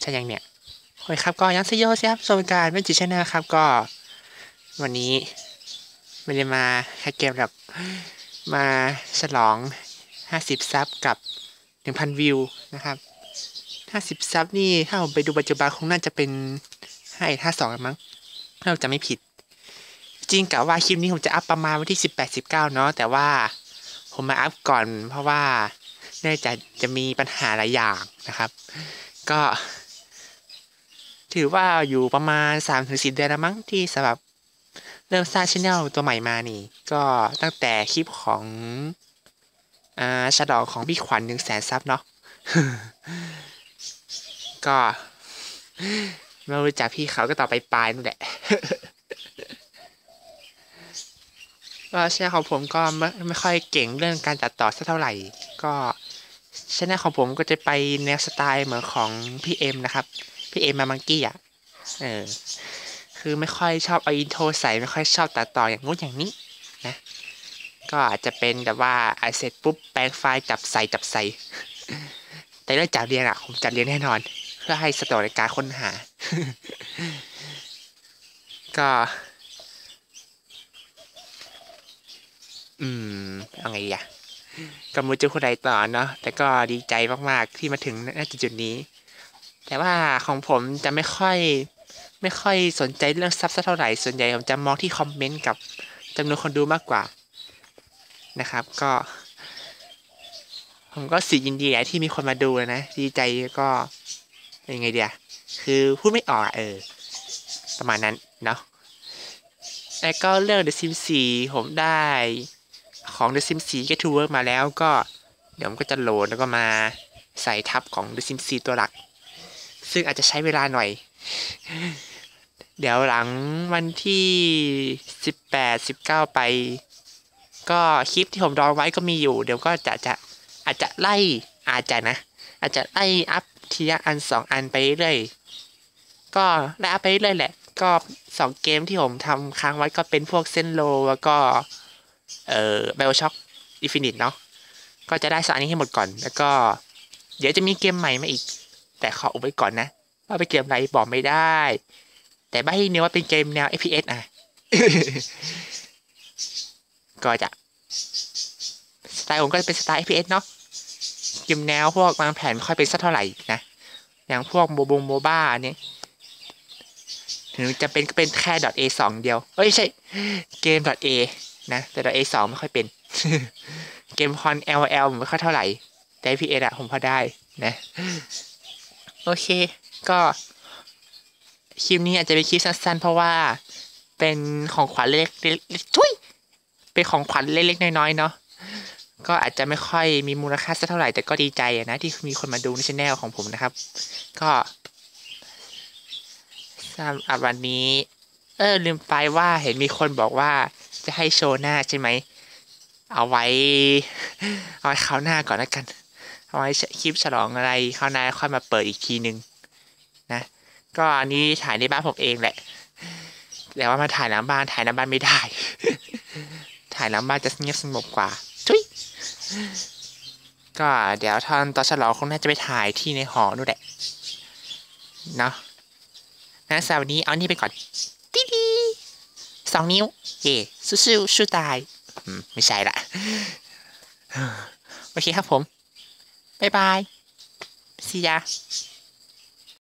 ใช่ยังเนี่ยโอ้ยครับก็ยังสยโยสครับสวัสดิการเป็นจิชแนลครับก็ วันนี้ไม่ได้มาแค่เกมแบบมาฉลอง 50 ซับกับ 1,000 วิวนะครับ 50 ซับนี่ถ้าผมไปดูปัจจุบันคงน่าจะเป็น5 5 2มั้งถ้าเราจะไม่ผิด จริงกับว่าคลิปนี้ผมจะอัพประมาณวันที่ 18 19 เนาะแต่ว่าผมมาอัพก่อนเพราะว่าเนื่องจากจะมีปัญหาหลายอย่างนะครับ ก็ ถือว่าอยู่ประมาณ3-4เดือนแล้วมั้งที่สำหรับเริ่มสร้างช anel ตัวใหม่มานี่ ก็ตั้งแต่คลิปของอ่าฉลองของพี่ขวัญหนึ่งแสนซับเนาะก็ไม่รู้จักพี่เขาก็ต่อไปปลายนู่นแหละก็ช่องของผมก็ไม่ไม่ค่อยเก่งเรื่องการตัดต่อสักเท่าไหร่ ก็ช่องของผมก็จะไปแนวสไตล์เหมือนของพี่เอ็มนะครับ พี่เอ็มมามังกี้อะเออคือไม่ค่อยชอบเอาอินโทรใส่ไม่ค่อยชอบตัดต่ออย่างงู้นอย่างนี้นะก็อาจจะเป็นแบบว่าไอเสร็จปุ๊บแปลงไฟล์จับใส่จับใส่ แต่เรื่องจัดเรียนอะผมจัดเรียนแน่นอน เพื่อให้สะดวกในการค้นหา ก็ อืมเอาไงดีอะก็มูจะคนใดต่อเนาะแต่ก็ดีใจมากๆที่มาถึงณจุดนี้ แต่ว่าของผมจะไม่ค่อยไม่ค่อยสนใจเรื่องซับสักเท่าไหร่ ส่วนใหญ่ผมจะมองที่คอมเมนต์กับจำนวนคนดูมากกว่านะครับ ก็ ผมก็สียินดีที่มีคนมาดูนะ ดีใจก็ยังไงเดียคือพูดไม่ออกเออ ประมาณนั้นเนาะแล้วก็เรื่อง The Sims 4 ผมได้ของ The Sims 4 Get to Work มาแล้วก็ เดี๋ยวผมก็จะโหลดแล้วก็มาใส่ทับของ The Sims 4 ตัวหลัก ซึ่งอาจจะใช้เวลาหน่อย เดี๋ยวหลังวันที่ 18 19 ไป ก็คลิปที่ผมรอไว้ก็มีอยู่ เดี๋ยวก็จะจะอาจจะไล่อาจจะนะ อาจจะไล่อัพทีละอันสองอันไปเรื่อยก็ไล่อัพไปเรื่อยแหละ ก็สองเกมที่ผมทำค้างไว้ก็เป็นพวกเส้นโลแล้วก็ เอ่อ Bioshock Infinite เนาะก็จะได้สองอันนี้ให้หมดก่อน แล้วก็ เดี๋ยวจะมีเกมใหม่มาอีก แต่ขออุบไว้ก่อนนะ ว่าเป็นเกมอะไรบอกไม่ได้ แต่ใบให้เนื้อว่าเป็นเกมแนว FPS อะ ก็จะสไตล์ผมก็จะเป็นสไตล์ FPS เนาะเกมแนวพวกวางแผนไม่ค่อยเป็นสักเท่าไหร่นะ อย่างพวกโมบงโมบ้าเนี่ยถึงจะเป็นก็เป็นแค่ .a สองเดียวเอ้ยใช่ เกม .a นะแต่ .a สองไม่ค่อยเป็น เกมคอน LL ไม่ค่อยเท่าไหร่ แต่ FPS อะผมพอได้นะ โอเค ก็ คลิปนี้อาจจะเป็นคลิปสั้นๆ เพราะว่าเป็นของขวัญเล็กๆทุยเป็นของขวัญเล็กๆน้อยๆเนาะก็อาจจะไม่ค่อยมีมูลค่าสักเท่าไหร่แต่ก็ดีใจนะ ที่มีคนมาดูในช่องของผมนะครับ ก็สำหรับวันนี้ เออลืมไปว่าเห็นมีคนบอกว่าจะให้โชว์หน้าใช่ไหม เอาไว้ เอาไว้คราวหน้าก่อนแล้วกัน เอาไว้คลิปฉลองอะไรคราวหน้าค่อยมาเปิดอีกทีนึงนะก็อันนี้ถ่ายในบ้านผมเองแหละแต่ว่ามาถ่ายหลังบ้านถ่ายหน้าบ้านไม่ได้ ถ่ายหลังบ้านจะเงียบสงบกว่าทุยก็เดี๋ยวตอนตอนฉลองคงน่าจะไปถ่ายที่ในหอนู่นแหละเนาะงั้นสวันนี้เอานี่ไปก่อนติ๊ดีสองนิ้วเย่สู้ๆสู้ตายไม่ใช่ละโอเคครับผม บ๊ายบาย see ya